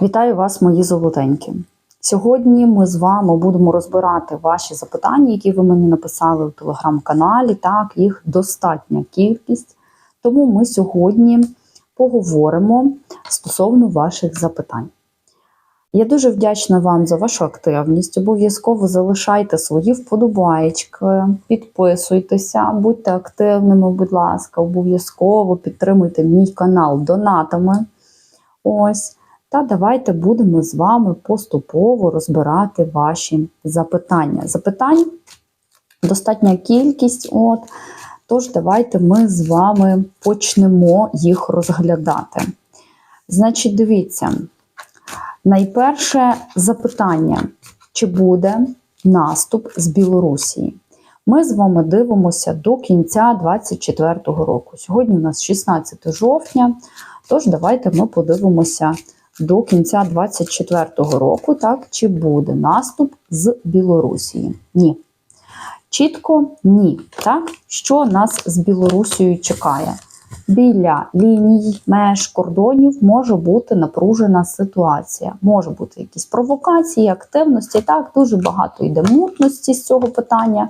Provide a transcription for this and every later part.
Вітаю вас, мої золотенькі. Сьогодні ми з вами будемо розбирати ваші запитання, які ви мені написали у телеграм-каналі. Так, їх достатня кількість. Тому ми сьогодні поговоримо стосовно ваших запитань. Я дуже вдячна вам за вашу активність. Обов'язково залишайте свої вподобаєчки, підписуйтеся, будьте активними, будь ласка, обов'язково підтримуйте мій канал донатами. Ось. Та давайте будемо з вами поступово розбирати ваші запитання. Запитань достатня кількість. От, Тож, давайте ми з вами почнемо їх розглядати. Значить, дивіться, найперше запитання: чи буде наступ з Білорусі? Ми з вами дивимося до кінця 2024 року. Сьогодні у нас 16 жовтня, тож давайте ми подивимося до кінця 2024 року, так, чи буде наступ з Білорусі? Ні. Чітко ні. Так? Що нас з Білорусією чекає? Біля ліній, меж, кордонів може бути напружена ситуація. Може бути якісь провокації, активності. Так, дуже багато йде мутності з цього питання.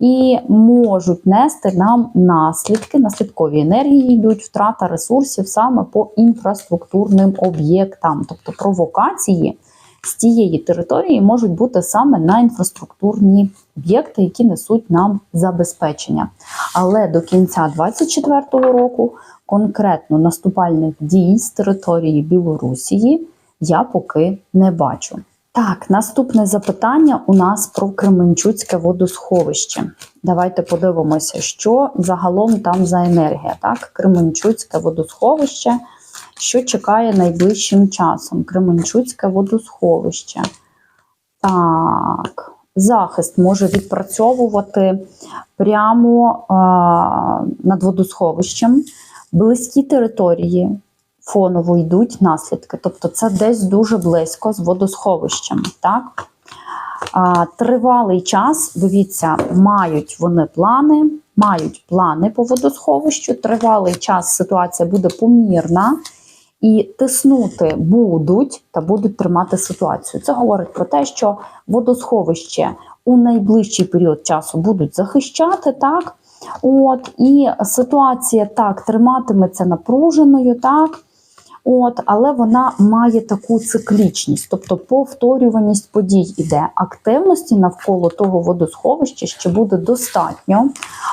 І можуть нести нам наслідки, наслідкові енергії йдуть, втрата ресурсів саме по інфраструктурним об'єктам, тобто провокації з тієї території можуть бути саме на інфраструктурні об'єкти, які несуть нам забезпечення. Але до кінця 2024 року конкретно наступальних дій з території Білорусії я поки не бачу. Так, наступне запитання у нас про Кременчуцьке водосховище. Давайте подивимося, що загалом там за енергія. Так, Кременчуцьке водосховище, що чекає найближчим часом. Кременчуцьке водосховище. Так, захист може відпрацьовувати прямо а, над водосховищем, близькі території фоново йдуть наслідки. Тобто це десь дуже близько з водосховищем. Так? А, Тривалий час, дивіться, мають вони плани, мають плани по водосховищу. Тривалий час ситуація буде помірна. І тиснути будуть та будуть тримати ситуацію. Це говорить про те, що водосховище у найближчий період часу будуть захищати, так? От, І ситуація так триматиметься напруженою, так? От, але вона має таку циклічність, тобто повторюваність подій іде. Активності навколо того водосховища ще буде достатньо.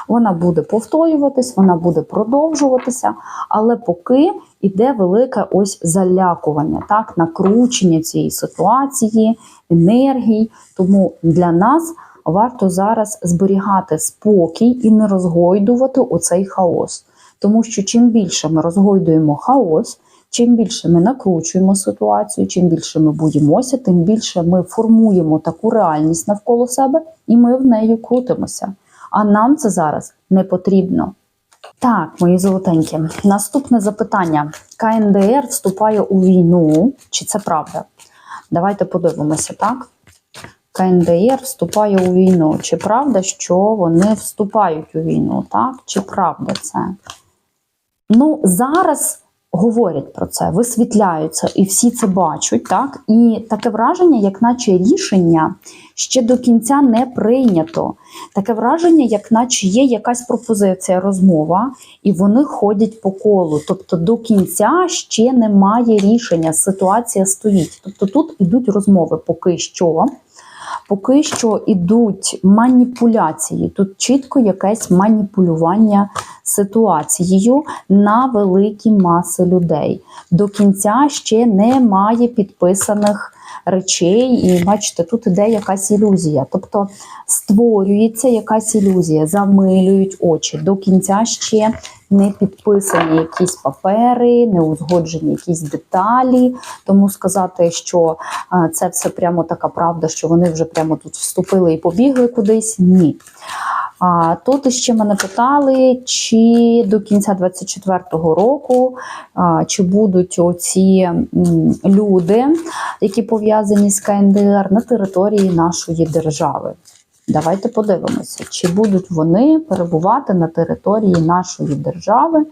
Вона буде повторюватись, вона буде продовжуватися, але поки іде велике ось залякування, так, накручення цієї ситуації, енергії. Тому для нас варто зараз зберігати спокій і не розгойдувати оцей хаос. Тому що чим більше ми розгойдуємо хаос, Чим більше ми накручуємо ситуацію, чим більше ми боїмося, тим більше ми формуємо таку реальність навколо себе, і ми в нею крутимося. А нам це зараз не потрібно. Так, мої золотенькі, наступне запитання: КНДР вступає у війну. Чи це правда? Давайте подивимося, так? КНДР вступає у війну. Чи правда, що вони вступають у війну? Так? Чи правда це? Ну, зараз говорять про це, висвітляються, і всі це бачать. так? І таке враження, як наче рішення ще до кінця не прийнято. Таке враження, як наче є якась пропозиція, розмова, і вони ходять по колу. Тобто до кінця ще немає рішення, ситуація стоїть. Тобто тут ідуть розмови поки що. Поки що ідуть маніпуляції. Тут чітко якесь маніпулювання ситуацією на великі маси людей. До кінця ще немає підписаних речей, і бачите, тут іде якась ілюзія. Тобто створюється якась ілюзія, замилюють очі. До кінця ще не підписані якісь папери, не узгоджені якісь деталі. Тому сказати, що це все прямо така правда, що вони вже прямо тут вступили і побігли кудись. Ні. А тут ще мене питали, чи до кінця 24-го року чи будуть оці люди, які пов'язані з КНДР на території нашої держави. Давайте подивимося, чи будуть вони перебувати на території нашої держави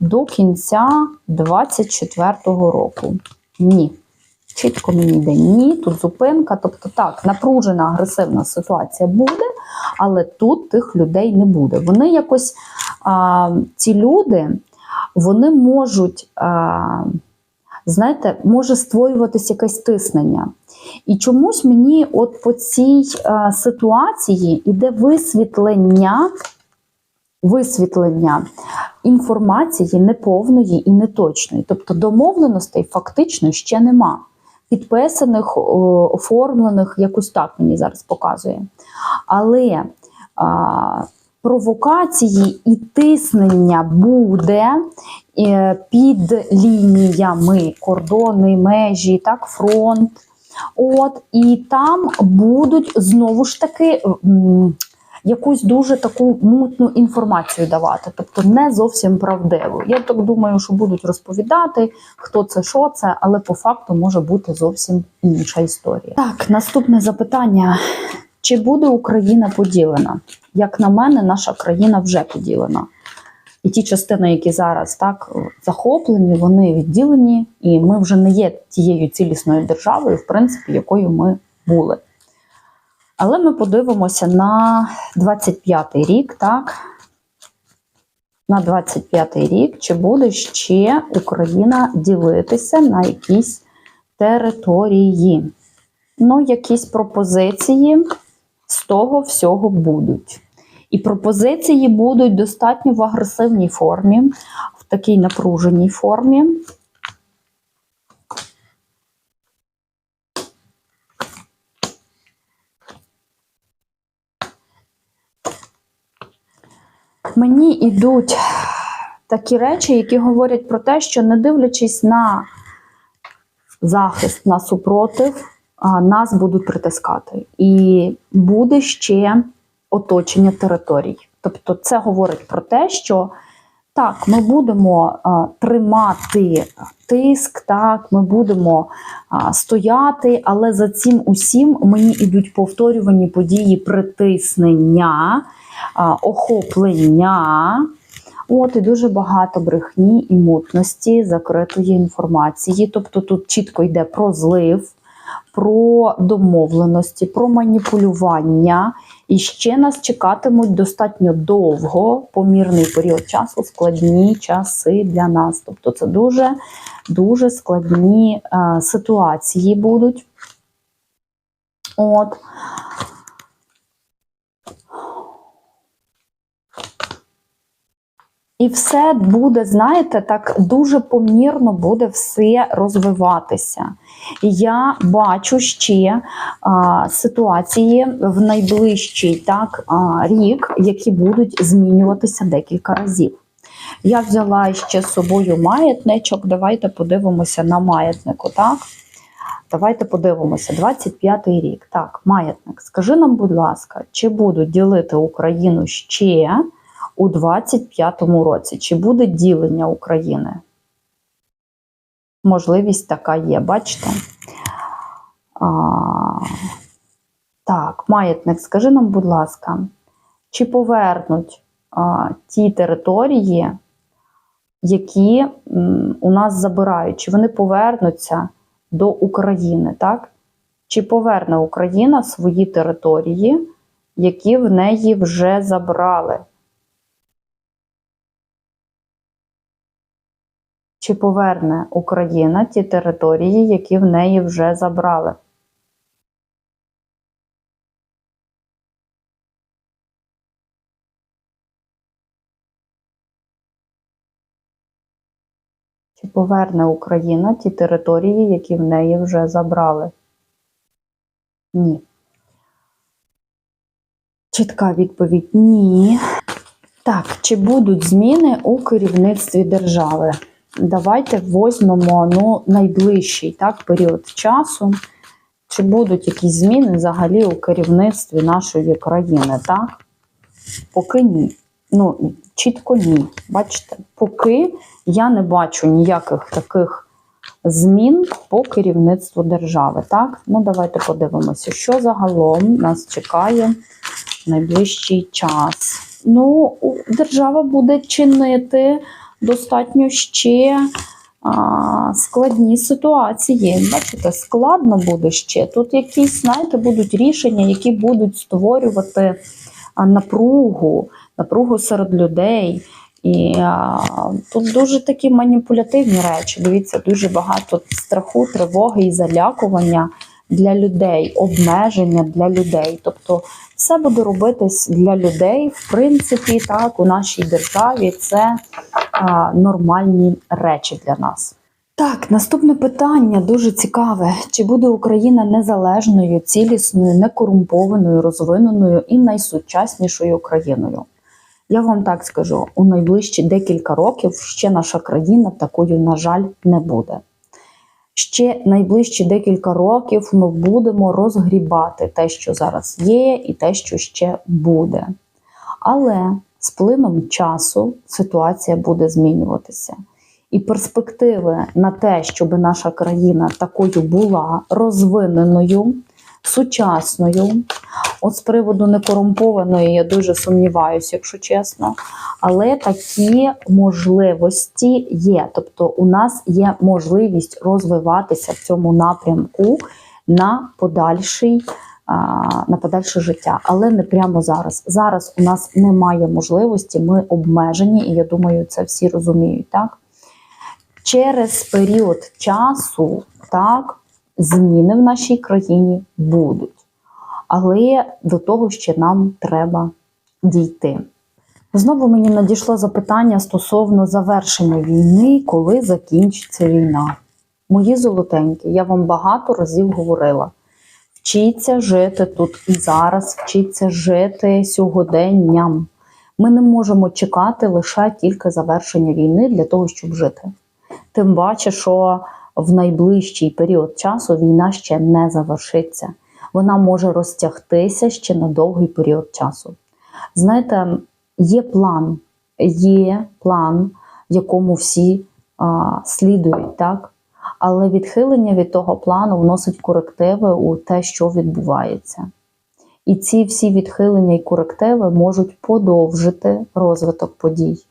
до кінця 24-го року. Ні. чітко мені йде ні, тут зупинка. Тобто так, напружена агресивна ситуація буде, але тут тих людей не буде. Вони якось, а, ці люди, вони можуть, а, знаєте, може створюватися якесь тиснення. І чомусь мені от по цій а, ситуації іде висвітлення, висвітлення інформації неповної і неточної. Тобто домовленостей фактично ще нема. Підписаних, о, оформлених, якось так мені зараз показує. Але а, провокації і тиснення буде е, під лініями, кордони, межі, так, фронт. От, і там будуть знову ж таки якусь дуже таку мутну інформацію давати, тобто не зовсім правдиву. Я так думаю, що будуть розповідати, хто це, що це, але по факту може бути зовсім інша історія. Так, наступне запитання: чи буде Україна поділена? Як на мене, наша країна вже поділена. І ті частини, які зараз так захоплені, вони відділені, і ми вже не є тією цілісною державою, в принципі, якою ми були. Але ми подивимося на 25-й рік, так? На 25-й рік, чи буде ще Україна ділитися на якісь території? Ну, якісь пропозиції з того всього будуть. І пропозиції будуть достатньо в агресивній формі, в такій напруженій формі. Мені йдуть такі речі, які говорять про те, що не дивлячись на захист, на супротив, нас будуть притискати. І буде ще оточення територій. Тобто, це говорить про те, що так, ми будемо а, тримати тиск, так, ми будемо а, стояти, але за цим усім мені йдуть повторювані події притиснення, а, охоплення. От і дуже багато брехні і мутності, закритої інформації. Тобто тут чітко йде про злив, про домовленості, про маніпулювання. І ще нас чекатимуть достатньо довго, помірний період часу, складні часи для нас. Тобто це дуже, дуже складні е, ситуації будуть. От. І все буде, знаєте, так дуже помірно буде все розвиватися. Я бачу ще а, ситуації в найближчий так, а, рік, які будуть змінюватися декілька разів. Я взяла ще з собою маятничок. Давайте подивимося на маятнику. так? Давайте подивимося, 25-й рік. Так, маятник. Скажи нам, будь ласка, чи будуть ділити Україну ще у 25-му році? Чи буде ділення України? Можливість така є, бачите? А, так, маятник, скажи нам, будь ласка, чи повернуть а, ті території, які м, у нас забирають, чи вони повернуться до України, так? Чи поверне Україна свої території, які в неї вже забрали? Чи поверне Україна ті території, які в неї вже забрали? Чи поверне Україна ті території, які в неї вже забрали? Ні. Чітка відповідь ні. Так, чи будуть зміни у керівництві держави? Давайте візьмемо ну, найближчий так, період часу. Чи будуть якісь зміни взагалі у керівництві нашої країни? Так? Поки ні. Ну, чітко ні. Бачите, поки я не бачу ніяких таких змін по керівництву держави. Так? Ну, давайте подивимося, що загалом нас чекає найближчий час. Ну, держава буде чинити достатньо ще а, складні ситуації. Бачите, складно буде ще. Тут якісь, знаєте, будуть рішення, які будуть створювати напругу, напругу серед людей. І а, тут дуже такі маніпулятивні речі. Дивіться, дуже багато страху, тривоги і залякування для людей, обмеження для людей. Тобто, все буде робитись для людей. В принципі, так, у нашій державі це а, нормальні речі для нас. Так, наступне питання дуже цікаве: чи буде Україна незалежною, цілісною, некорумпованою, розвиненою і найсучаснішою країною? Я вам так скажу: у найближчі декілька років ще наша країна такою, на жаль, не буде. Ще найближчі декілька років ми будемо розгрібати те, що зараз є, і те, що ще буде. Але з плином часу ситуація буде змінюватися. І перспективи на те, щоб наша країна такою була розвиненою, сучасною. От з приводу некорумпованої я дуже сумніваюся, якщо чесно. Але такі можливості є. Тобто, у нас є можливість розвиватися в цьому напрямку на подальший. На подальше життя, але не прямо зараз. Зараз у нас немає можливості, ми обмежені, і я думаю, це всі розуміють. Так? Через період часу так, зміни в нашій країні будуть. Але до того ще нам треба дійти. Знову мені надійшло запитання стосовно завершення війни, коли закінчиться війна. Мої золотенькі, я вам багато разів говорила. Вчіться жити тут і зараз, вчіться жити сьогоденням. Ми не можемо чекати лише тільки завершення війни для того, щоб жити. Тим паче, що в найближчий період часу війна ще не завершиться. Вона може розтягтися ще на довгий період часу. Знаєте, є план, є план, якому всі а, слідують, так? але відхилення від того плану вносить корективи у те, що відбувається. І ці всі відхилення і корективи можуть подовжити розвиток подій.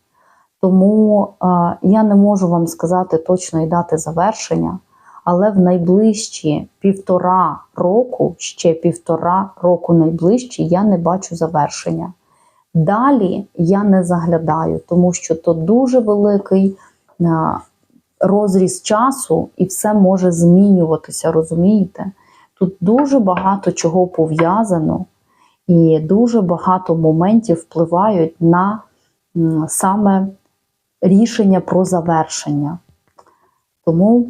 Тому е, я не можу вам сказати точної дати завершення, але в найближчі півтора року, ще півтора року найближчі, я не бачу завершення. Далі я не заглядаю, тому що то дуже великий е, розріз часу, і все може змінюватися, розумієте? Тут дуже багато чого пов'язано, і дуже багато моментів впливають на саме рішення про завершення. Тому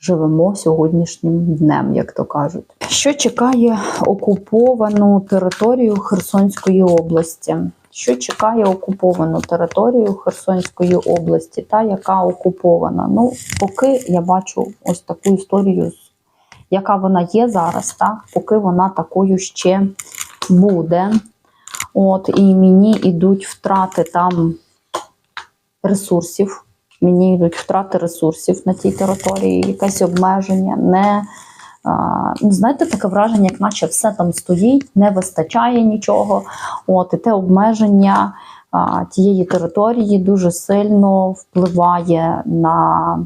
живемо сьогоднішнім днем, як то кажуть. Що чекає окуповану територію Херсонської області? Що чекає окуповану територію Херсонської області, та яка окупована? Ну, поки я бачу ось таку історію, яка вона є зараз, так? поки вона такою ще буде. От, і мені йдуть втрати там ресурсів. Мені йдуть втрати ресурсів на тій території, якесь обмеження. Не ну, знаєте, таке враження, як наче все там стоїть, не вистачає нічого. От і те обмеження а, тієї території дуже сильно впливає на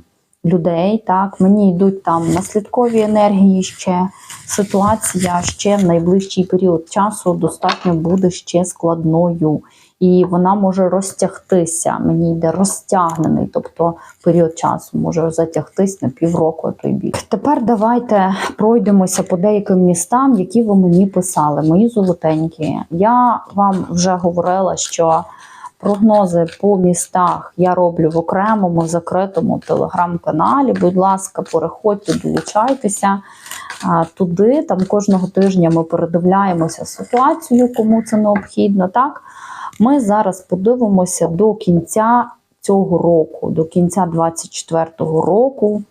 людей. Так, мені йдуть там наслідкові енергії ще. Ситуація ще в найближчий період часу достатньо буде ще складною і вона може розтягтися. Мені йде розтягнений, тобто період часу може затягтись на півроку, а то й більше. Тепер давайте пройдемося по деяким містам, які ви мені писали. Мої золотенькі. Я вам вже говорила, що. Прогнози по містах я роблю в окремому закритому телеграм-каналі. Будь ласка, переходьте, долучайтеся туди. Там кожного тижня ми передивляємося ситуацію, кому це необхідно. Так, ми зараз подивимося до кінця цього року, до кінця 24-го року.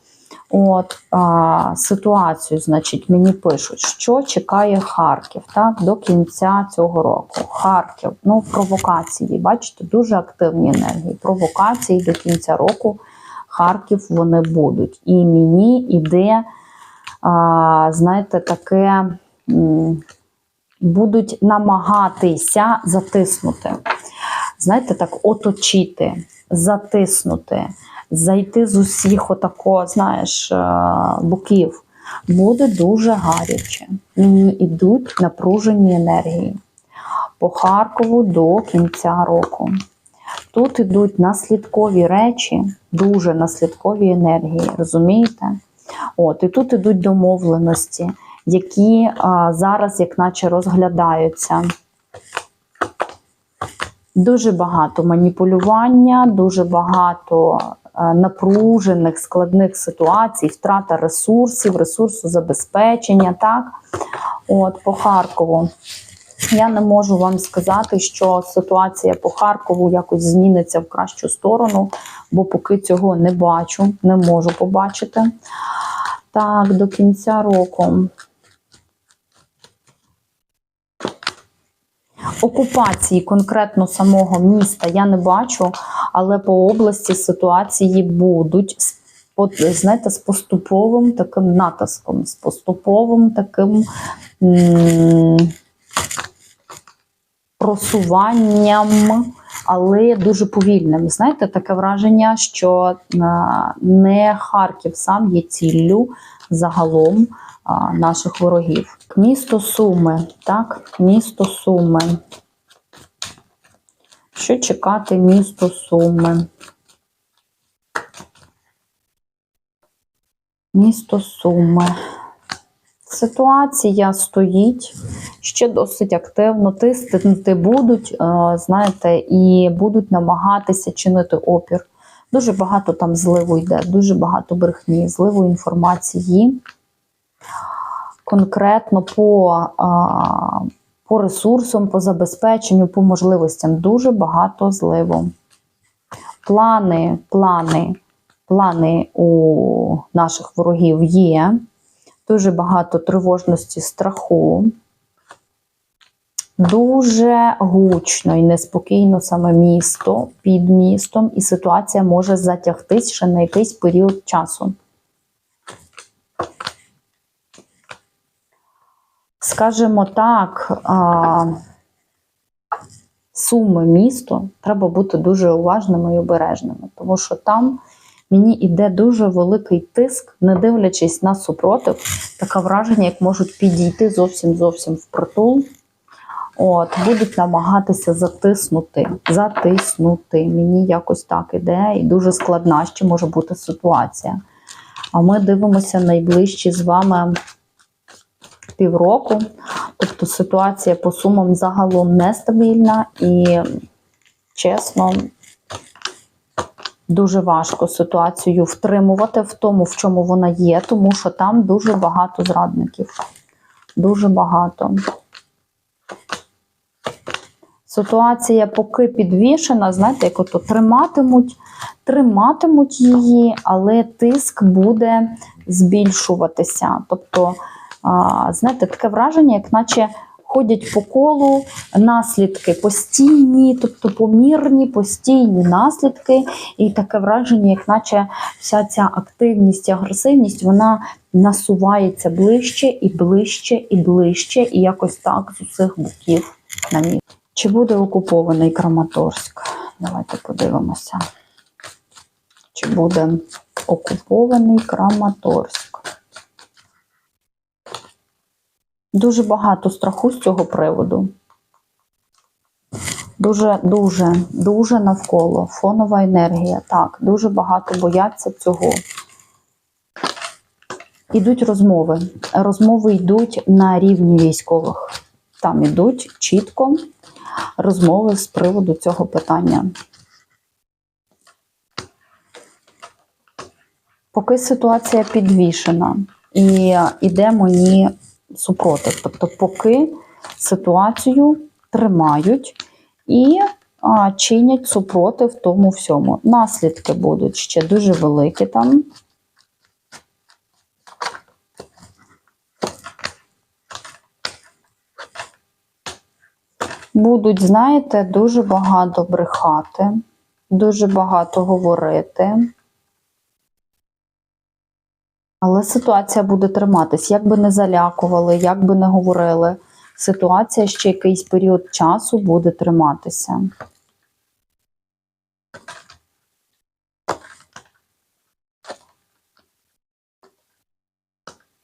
От а, ситуацію, значить, мені пишуть, що чекає Харків так, до кінця цього року. Харків, ну, провокації, бачите, дуже активні енергії. Провокації до кінця року Харків вони будуть. І мені іде, а, знаєте, таке. М будуть намагатися затиснути. Знаєте, так, оточити, затиснути, зайти з усіх отако, знаєш, е, боків. Буде дуже гаряче. Мені йдуть напружені енергії по Харкову до кінця року. Тут ідуть наслідкові речі, дуже наслідкові енергії, розумієте? От, і тут ідуть домовленості, які зараз, як наче, розглядаються. Дуже багато маніпулювання, дуже багато е, напружених складних ситуацій, втрата ресурсів, ресурсозабезпечення. Так, от по Харкову. Я не можу вам сказати, що ситуація по Харкову якось зміниться в кращу сторону, бо поки цього не бачу, не можу побачити. Так, до кінця року. Окупації конкретно самого міста я не бачу, але по області ситуації будуть от, знаєте, з поступовим таким натиском, з поступовим таким просуванням, але дуже повільним. Знаєте, таке враження, що е, не Харків сам є ціллю загалом наших ворогів. Місто Суми, так, місто Суми. Що чекати місто Суми? Місто Суми. Ситуація стоїть ще досить активно. Тиснути будуть, е, знаєте, і будуть намагатися чинити опір. Дуже багато там зливу йде, дуже багато брехні, зливу інформації. Конкретно по, по ресурсам, по забезпеченню, по можливостям дуже багато зливу. Плани, плани, плани у наших ворогів є. Дуже багато тривожності, страху. Дуже гучно і неспокійно саме місто під містом, і ситуація може затягтись ще на якийсь період часу. Скажімо так, суми місто треба бути дуже уважними і обережними, тому що там мені йде дуже великий тиск, не дивлячись на супротив, таке враження, як можуть підійти зовсім зовсім впритул. От, будуть намагатися затиснути, затиснути. Мені якось так іде, і дуже складна ще може бути ситуація. А ми дивимося найближчі з вами півроку. Тобто ситуація по сумам загалом нестабільна і, чесно, дуже важко ситуацію втримувати в тому, в чому вона є, тому що там дуже багато зрадників. Дуже багато. Ситуація поки підвішена, знаєте, як ото триматимуть, триматимуть її, але тиск буде збільшуватися. Тобто, знаєте, таке враження, як наче ходять по колу наслідки постійні, тобто помірні, постійні наслідки, і таке враження, як наче вся ця активність і агресивність, вона насувається ближче і ближче і ближче, і якось так з усіх боків на місці. Чи буде окупований Краматорськ? Давайте подивимося. Чи буде окупований Краматорськ? Дуже багато страху з цього приводу. Дуже, дуже, навколо. Фонова енергія. Так, дуже багато бояться цього. Ідуть розмови. Розмови йдуть на рівні військових. Там ідуть чітко розмови з приводу цього питання. Поки ситуація підвішена і іде мені супротив. Тобто, поки ситуацію тримають і а, чинять супротив тому всьому. Наслідки будуть ще дуже великі там. Будуть, знаєте, дуже багато брехати, дуже багато говорити. Але ситуація буде триматись, як би не залякували, як би не говорили. Ситуація ще якийсь період часу буде триматися.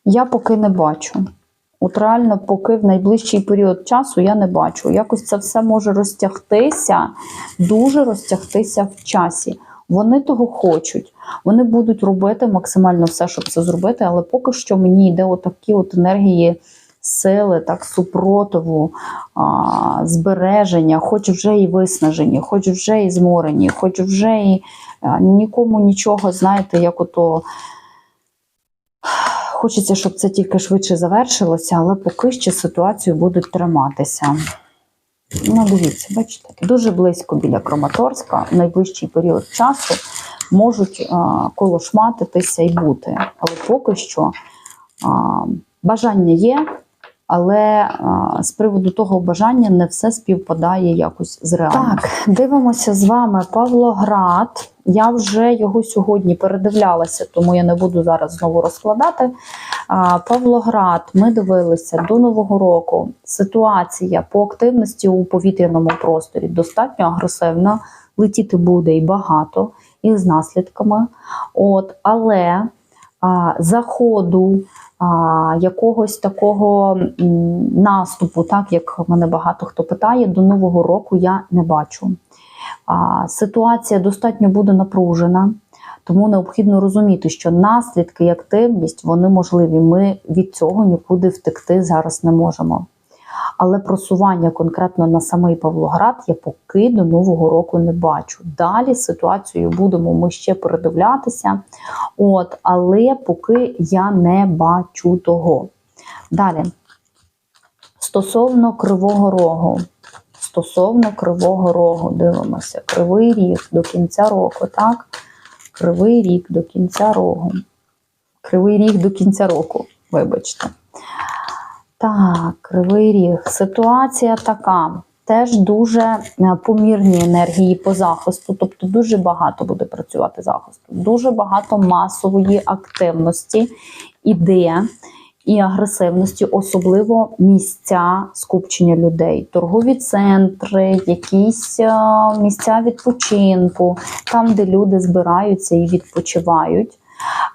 Я поки не бачу. От реально, поки в найближчий період часу я не бачу. Якось це все може розтягтися, дуже розтягтися в часі. Вони того хочуть. Вони будуть робити максимально все, щоб це зробити, але поки що мені йде отакі от енергії сили, так, супротиву, а, збереження, хоч вже і виснажені, хоч вже і зморені, хоч вже і а, нікому нічого, знаєте, як ото. Хочеться, щоб це тільки швидше завершилося, але поки ще ситуацію будуть триматися. Ну, дивіться, бачите, дуже близько біля Краматорська, в найближчий період часу можуть а, колошматитися і бути. Але поки що а, бажання є, але а, з приводу того бажання не все співпадає якось з реальністю. Так, дивимося з вами Павлоград. Я вже його сьогодні передивлялася, тому я не буду зараз знову розкладати. А, Павлоград, ми дивилися до Нового року. Ситуація по активності у повітряному просторі достатньо агресивна. Летіти буде і багато, і з наслідками. От, але а, заходу якогось такого наступу, так як мене багато хто питає, до Нового року я не бачу. Ситуація достатньо буде напружена, тому необхідно розуміти, що наслідки і активність вони можливі. Ми від цього нікуди втекти зараз не можемо. Але просування конкретно на самий Павлоград я поки до Нового року не бачу. Далі ситуацію будемо ми ще передивлятися. От, але поки я не бачу того. Далі. Стосовно Кривого Рогу. Стосовно Кривого Рогу, дивимося. Кривий ріг до кінця року, так? Кривий рік до кінця рогу. Кривий ріг до кінця року, вибачте. Так, кривий ріг. Ситуація така. Теж дуже е, помірні енергії по захисту, тобто дуже багато буде працювати захисту, дуже багато масової активності іде і агресивності, особливо місця скупчення людей, торгові центри, якісь е, місця відпочинку, там, де люди збираються і відпочивають,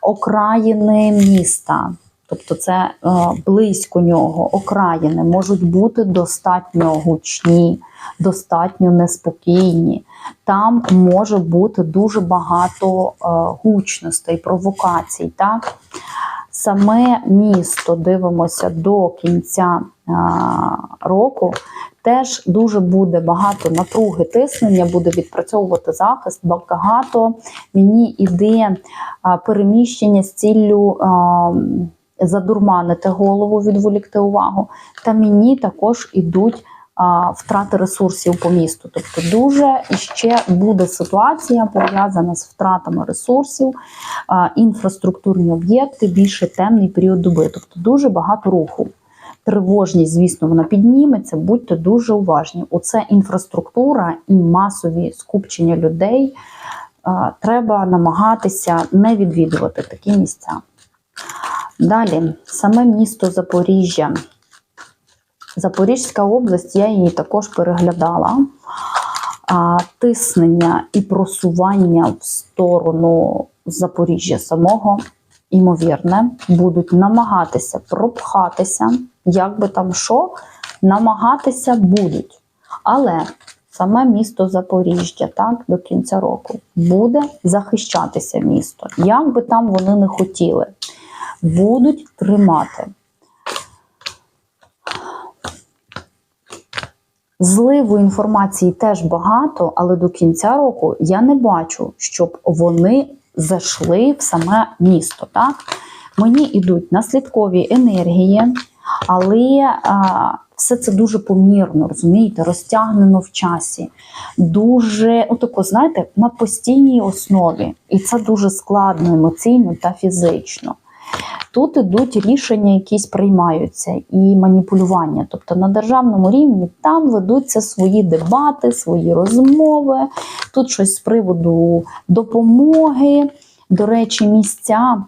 окраїни міста. Тобто це е, близько нього, окраїни можуть бути достатньо гучні, достатньо неспокійні. Там може бути дуже багато е, гучностей, провокацій. Так? Саме місто дивимося до кінця е, року. Теж дуже буде багато напруги тиснення, буде відпрацьовувати захист. Багато мені іде переміщення з ціллю. Задурманити голову, відволікти увагу. Та мені також ідуть а, втрати ресурсів по місту. Тобто, дуже ще буде ситуація пов'язана з втратами ресурсів, а, інфраструктурні об'єкти, більше темний період доби. Тобто дуже багато руху. Тривожність, звісно, вона підніметься, будьте дуже уважні. Оце інфраструктура і масові скупчення людей. Треба намагатися не відвідувати такі місця. Далі, саме місто Запоріжжя. Запорізька область, я її також переглядала. А, Тиснення і просування в сторону Запоріжжя самого, імовірне, будуть намагатися пропхатися, як би там що, намагатися будуть. Але саме місто Запоріжжя, так, до кінця року, буде захищатися місто, як би там вони не хотіли будуть тримати. Зливу інформації теж багато, але до кінця року я не бачу, щоб вони зайшли в саме місто. Так? Мені йдуть наслідкові енергії, але а, все це дуже помірно, розумієте, розтягнено в часі. Дуже, отако, знаєте, на постійній основі. І це дуже складно емоційно та фізично. Тут ідуть рішення, якісь приймаються і маніпулювання. Тобто на державному рівні там ведуться свої дебати, свої розмови. Тут щось з приводу допомоги. До речі, місця,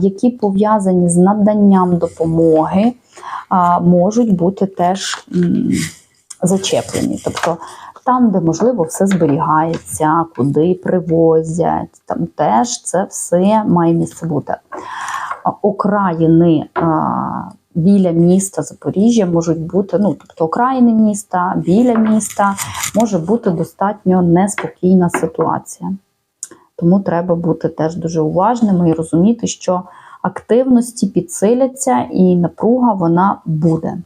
які пов'язані з наданням допомоги, можуть бути теж зачеплені. Тобто там, де можливо все зберігається, куди привозять, там теж це все має місце бути. Окраїни біля міста Запоріжжя можуть бути, ну тобто окраїни міста, біля міста може бути достатньо неспокійна ситуація. Тому треба бути теж дуже уважними і розуміти, що активності підсиляться і напруга вона буде.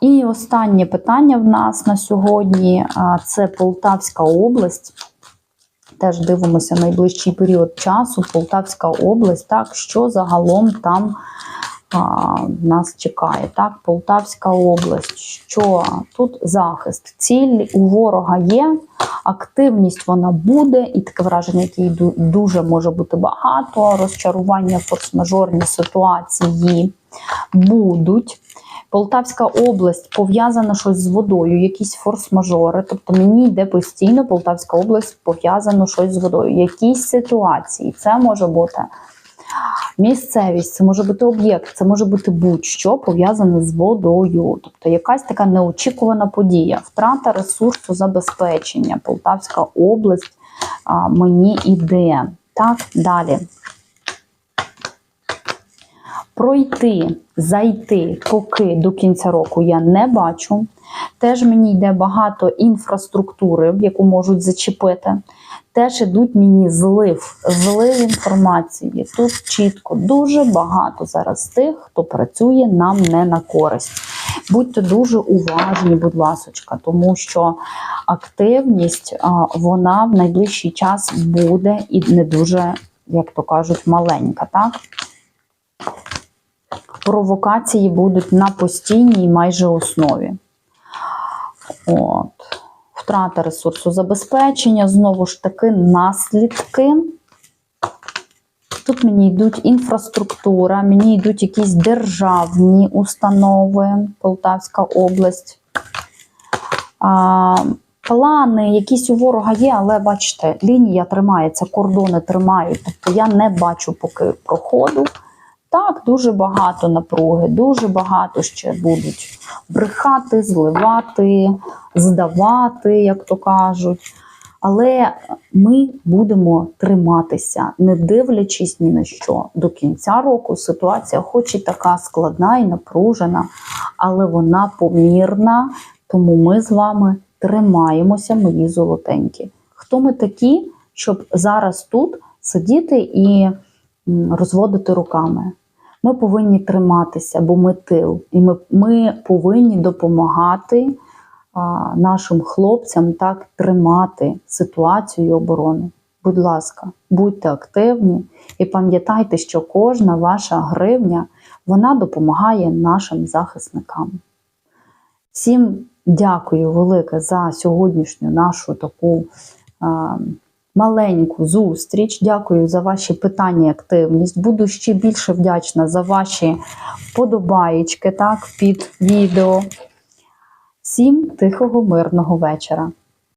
І останнє питання в нас на сьогодні це Полтавська область. Теж дивимося найближчий період часу. Полтавська область, так, що загалом там а, нас чекає. Так, Полтавська область, що тут захист, ціль у ворога є, активність вона буде, і таке враження, яке дуже може бути багато. Розчарування, форс-мажорні ситуації будуть. Полтавська область пов'язана щось з водою, якісь форс-мажори. Тобто мені йде постійно Полтавська область пов'язано щось з водою. Якісь ситуації. Це може бути місцевість, це може бути об'єкт, це може бути будь-що пов'язане з водою. Тобто якась така неочікувана подія, втрата ресурсу забезпечення. Полтавська область а, мені іде. Так, далі. Пройти, зайти поки до кінця року я не бачу. Теж мені йде багато інфраструктури, яку можуть зачепити. Теж ідуть мені злив, злив інформації. Тут чітко дуже багато зараз тих, хто працює нам не на користь. Будьте дуже уважні, будь ласочка, тому що активність вона в найближчий час буде і не дуже, як то кажуть, маленька. так? Провокації будуть на постійній майже основі. От. Втрата ресурсу забезпечення, знову ж таки, наслідки. Тут мені йдуть інфраструктура, мені йдуть якісь державні установи, Полтавська область. А, плани, якісь у ворога є, але бачите, лінія тримається, кордони тримають. Тобто я не бачу поки проходу. Так, дуже багато напруги, дуже багато ще будуть брехати, зливати, здавати, як то кажуть. Але ми будемо триматися, не дивлячись ні на що. До кінця року ситуація, хоч і така складна і напружена, але вона помірна. Тому ми з вами тримаємося, мої золотенькі. Хто ми такі, щоб зараз тут сидіти і розводити руками? Ми повинні триматися, бо ми тил, і ми, ми повинні допомагати а, нашим хлопцям так тримати ситуацію і оборону. Будь ласка, будьте активні і пам'ятайте, що кожна ваша гривня вона допомагає нашим захисникам. Всім дякую велике за сьогоднішню нашу таку а, маленьку зустріч. Дякую за ваші питання і активність. Буду ще більше вдячна за ваші вподобаєчки під відео. Всім тихого, мирного вечора.